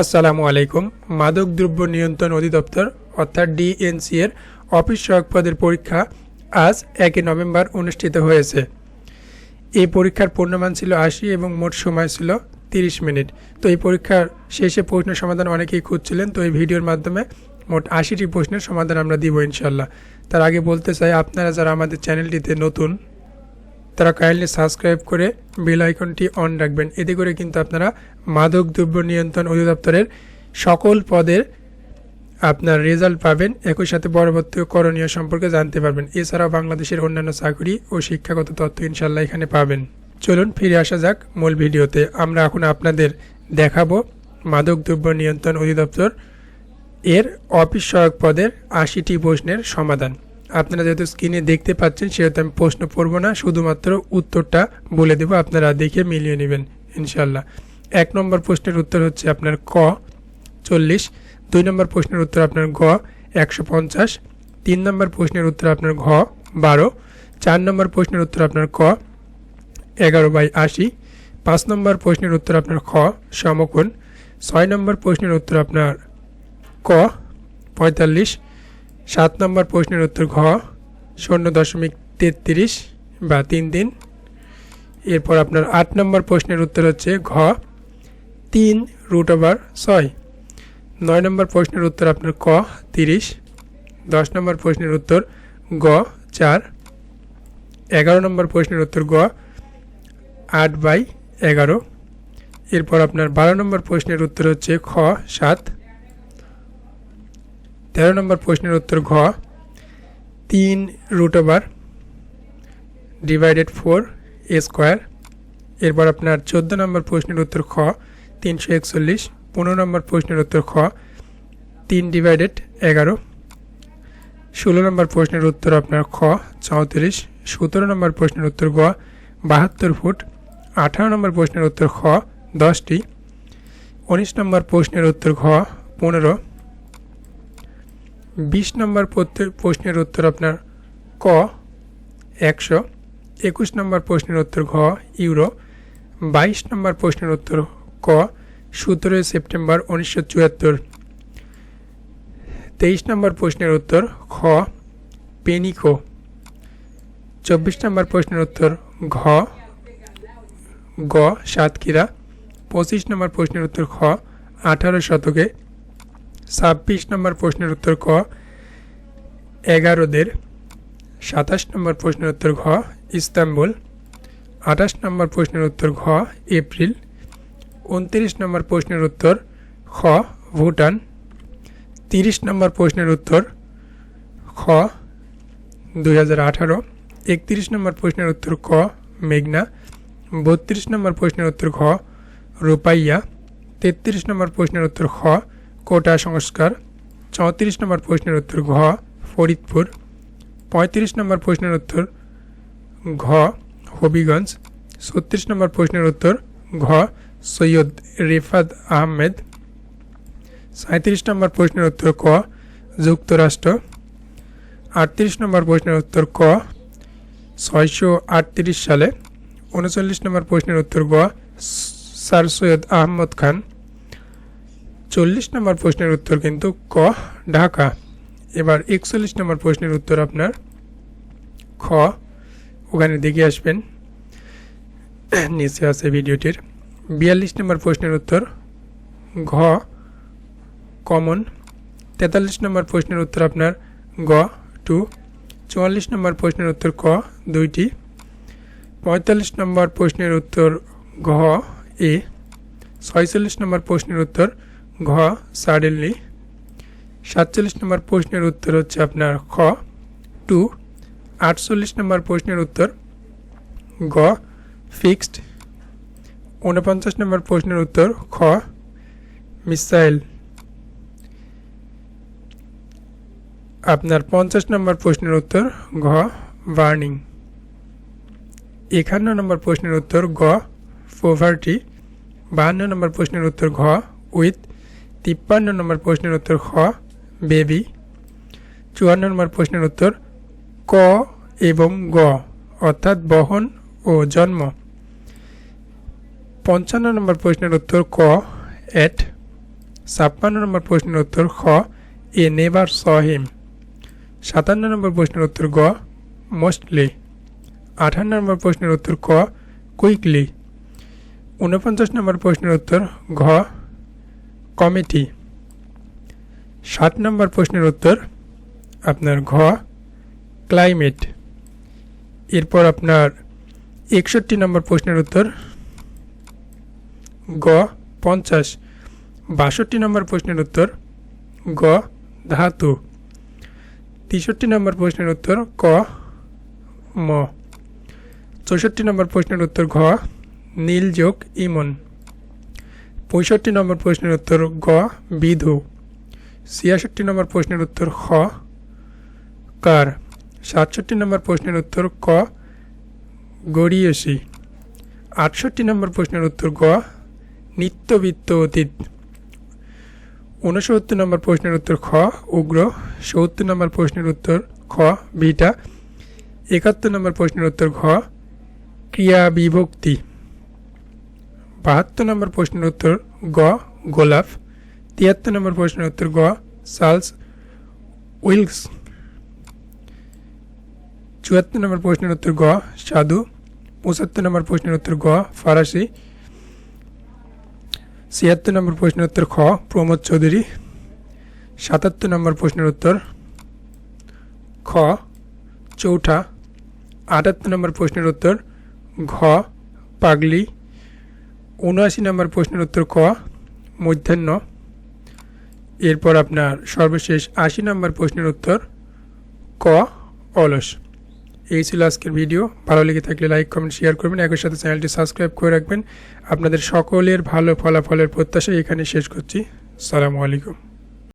আসসালামু আলাইকুম। মাদক দ্রব্য নিয়ন্ত্রণ অধিদপ্তর, অর্থাৎ ডিএনসি এর, অফিস সহায়ক পদের পরীক্ষা আজ একই নভেম্বর অনুষ্ঠিত হয়েছে। এই পরীক্ষার পূর্ণমান ছিল আশি এবং মোট সময় ছিল তিরিশ মিনিট। তো এই পরীক্ষার শেষে প্রশ্ন সমাধান অনেকেই খুঁজছিলেন, তো এই ভিডিওর মাধ্যমে মোট আশিটি প্রশ্নের সমাধান আমরা দিব ইনশাল্লাহ তার আগে বলতে চাই, আপনারা যারা আমাদের চ্যানেলটিতে নতুন তারা কাইন্ডলি সাবস্ক্রাইব করে বেল আইকনটি অন রাখবেন। এতে করে কিন্তু আপনারা মাদক দ্রব্য নিয়ন্ত্রণ অধিদপ্তরের সকল পদের আপনার রেজাল্ট পাবেন, একই সাথে পরবর্তী করণীয় সম্পর্কে জানতে পারবেন। এছাড়াও বাংলাদেশের অন্যান্য চাকরি ও শিক্ষাগত তথ্য ইনশাল্লাহ এখানে পাবেন। চলুন ফিরে আসা যাক মূল ভিডিওতে। আমরা এখন আপনাদের দেখাবো মাদক দ্রব্য নিয়ন্ত্রণ অধিদপ্তর এর অফিস সহায়ক পদের আশিটি প্রশ্নের সমাধান। আপনারা যেহেতু স্ক্রিনে দেখতে পাচ্ছেন, সেহেতু আমি প্রশ্ন পড়ব না, শুধুমাত্র উত্তরটা বলে দেবো, আপনারা দেখে মিলিয়ে নেবেন ইনশাল্লাহ এক নম্বর প্রশ্নের উত্তর হচ্ছে আপনার ক, চল্লিশ। দুই নম্বর প্রশ্নের উত্তর আপনার গ, একশো পঞ্চাশ। তিন নম্বর প্রশ্নের উত্তর আপনার ঘ, বারো। চার নম্বর প্রশ্নের উত্তর আপনার ক, এগারো বাই আশি। পাঁচ নম্বর প্রশ্নের উত্তর আপনার খ, সমকোণ। ছয় নম্বর প্রশ্নের উত্তর আপনার ক, পঁয়তাল্লিশ। সাত নম্বর প্রশ্নের উত্তর ঘ, শূন্য দশমিক তেত্রিশ বা তিন দিন। এরপর আপনার আট নম্বর প্রশ্নের উত্তর হচ্ছে ঘ, তিন রুট ওভার ছয়। নয় নম্বর প্রশ্নের উত্তর আপনার ক, তিরিশ। দশ নম্বর প্রশ্নের উত্তর গ, চার। এগারো নম্বর প্রশ্নের উত্তর গ, আট বাই এগারো। এরপর আপনার বারো নম্বর প্রশ্নের উত্তর হচ্ছে খ, সাত। তেরো নম্বর প্রশ্নের উত্তর ঘ, তিন root over divided four a square এরপর আপনার চোদ্দ নম্বর প্রশ্নের উত্তর খ, তিনশো একচল্লিশ। পনেরো নম্বর প্রশ্নের উত্তর খ, তিন ডিভাইডেড এগারো। ষোলো নম্বর প্রশ্নের উত্তর আপনার খ, চৌত্রিশ। সতেরো নম্বর প্রশ্নের উত্তর গ, বাহাত্তর ফুট। আঠারো নম্বর প্রশ্নের উত্তর খ, দশটি। উনিশ নম্বর প্রশ্নের উত্তর ঘ, পনেরো। বিশ নম্বর প্রশ্নের উত্তর আপনার ক, একশো একুশ নম্বর প্রশ্নের উত্তর ঘ, ইউরো বাইশ নম্বর প্রশ্নের উত্তর ক, সতেরোই সেপ্টেম্বর উনিশশো চুয়াত্তর তেইশ নম্বর প্রশ্নের উত্তর খ, পেনিকো চব্বিশ নম্বর প্রশ্নের উত্তর ঘ, গ, সাতক্ষীরা পঁচিশ নম্বর প্রশ্নের উত্তর খ, আঠারো শতকে ছাব্বিশ নম্বর প্রশ্নের উত্তর ক, এগারোদের সাতাশ নম্বর প্রশ্নের উত্তর ঘ, ইস্তাম্বুল, আঠাশ নম্বর প্রশ্নের উত্তর ঘ, এপ্রিল, উনত্রিশ নম্বর প্রশ্নের উত্তর খ, ভুটান, তিরিশ নম্বর প্রশ্নের উত্তর খ, দুই হাজার আঠারো, একত্রিশ নম্বর প্রশ্নের উত্তর ক, মেঘনা, বত্রিশ নম্বর প্রশ্নের উত্তর খ রূপাইয়া, তেত্রিশ নম্বর প্রশ্নের উত্তর খ কোটা সংস্কার, চৌত্রিশ নম্বর প্রশ্নের উত্তর ঘ, ফরিদপুর, পঁয়ত্রিশ নম্বর প্রশ্নের উত্তর ঘ, হবিগঞ্জ, ছত্রিশ নম্বর প্রশ্নের উত্তর ঘ, সৈয়দ রেফাত আহমেদ সাঁত্রিশ নম্বর প্রশ্নের উত্তর ক, যুক্তরাষ্ট্র, আটত্রিশ নম্বর প্রশ্নের উত্তর ক, ছয়শো আটত্রিশ সালে, উনচল্লিশ নম্বর প্রশ্নের উত্তর গ, স্যার সৈয়দ আহমদ খান। চল্লিশ নম্বর প্রশ্নের উত্তর কিন্তু ক, ঢাকা। এবার একচল্লিশ নম্বর প্রশ্নের উত্তর আপনার খ। ওখানে দেখে আসবেন। নিচে আছে ভিডিওটির। বিয়াল্লিশ নম্বর প্রশ্নের উত্তর ঘ, কমন। তেতাল্লিশ নম্বর প্রশ্নের উত্তর আপনার গ, টু। চুয়াল্লিশ নম্বর প্রশ্নের উত্তর ক, দুইটি। পঁয়তাল্লিশ নম্বর প্রশ্নের উত্তর ঘ, এ। ছয়চল্লিশ নম্বর প্রশ্নের উত্তর ঘ সাডেনলি সাতচল্লিশ নম্বর প্রশ্নের উত্তর হচ্ছে আপনার খ। টু, আটচল্লিশ নম্বর প্রশ্নের উত্তর গ। ফিক্সড ঊনপঞ্চাশ নম্বর প্রশ্নের উত্তর খ। মিসাইল আপনার পঞ্চাশ নম্বর প্রশ্নের উত্তর ঘ। বার্নিং একান্ন নম্বর প্রশ্নের উত্তর গ। পোভার্টি বাহান্ন নম্বর প্রশ্নের উত্তর ঘ। উইথ তিপ্পান্ন নম্বর প্রশ্নের উত্তর খ, বেবি। চুয়ান্ন নম্বর প্রশ্নের উত্তর ক এবং গ, অর্থাৎ বহন ও জন্ম। পঞ্চান্ন নম্বর প্রশ্নের উত্তর ক এট ছাপ্পান্ন নম্বর প্রশ্নের উত্তর খ, এ নেভার স হিম। সাতান্ন নম্বর প্রশ্নের উত্তর গ, মোস্টলি। আঠান্ন নম্বর প্রশ্নের উত্তর ক, কুইকলি। ঊনপঞ্চাশ নম্বর প্রশ্নের উত্তর ঘ কমিটি। সাত নম্বর প্রশ্নের উত্তর, আপনার ঘ, ক্লাইমেট। এরপর আপনার একষট্টি নম্বর প্রশ্নের উত্তর, গ, পঞ্চাশ। বাষট্টি নম্বর প্রশ্নের উত্তর, গ, ধাতু। তেষট্টি নম্বর প্রশ্নের উত্তর, ক, ম। চৌষট্টি নম্বর প্রশ্নের উত্তর, ঘ, নীল যোগ ইমন। পঁয়ষট্টি নম্বর প্রশ্নের উত্তর গ, বিধু। ছিয়াষট্টি নম্বর প্রশ্নের উত্তর খ, কার। সাতষট্টি নম্বর প্রশ্নের উত্তর ক গড়িয়েছি আটষট্টি নম্বর প্রশ্নের উত্তর গ, নিত্যবিত্ত অতীত। ঊনসত্তর নম্বর প্রশ্নের উত্তর খ, উগ্র। সত্তর নম্বর প্রশ্নের উত্তর খ ভিটা একাত্তর নম্বর প্রশ্নের উত্তর ঘ ক্রিয়া বিভক্তি বাহাত্তর নম্বর প্রশ্নের উত্তর গ, গোলাপ। তিয়াত্তর নম্বর প্রশ্নের উত্তর গ, সালস উইলস। চুয়াত্তর নম্বর প্রশ্নের উত্তর গ, সাধু। পঁচাত্তর নম্বর প্রশ্নের উত্তর গ, ফরাসি। ছিয়াত্তর নম্বর প্রশ্নের উত্তর খ, প্রমোদ চৌধুরী। সাতাত্তর নম্বর প্রশ্নের উত্তর খ, চৌঠা। আটাত্তর নম্বর প্রশ্নের উত্তর ঘ, পাগলি। উনআশি নম্বর প্রশ্নের উত্তর ক, মধ্যাহ্ন। এরপর আপনার সর্বশেষ আশি নম্বর প্রশ্নের উত্তর ক, অলস। এই ছিল আজকের ভিডিও। ভালো লেগে থাকলে লাইক, কমেন্ট, শেয়ার করবেন। একই সাথে চ্যানেলটি সাবস্ক্রাইব করে রাখবেন। আপনাদের সকলের ভালো ফলাফলের প্রত্যাশা এখানে শেষ করছি। সালামু আলাইকুম।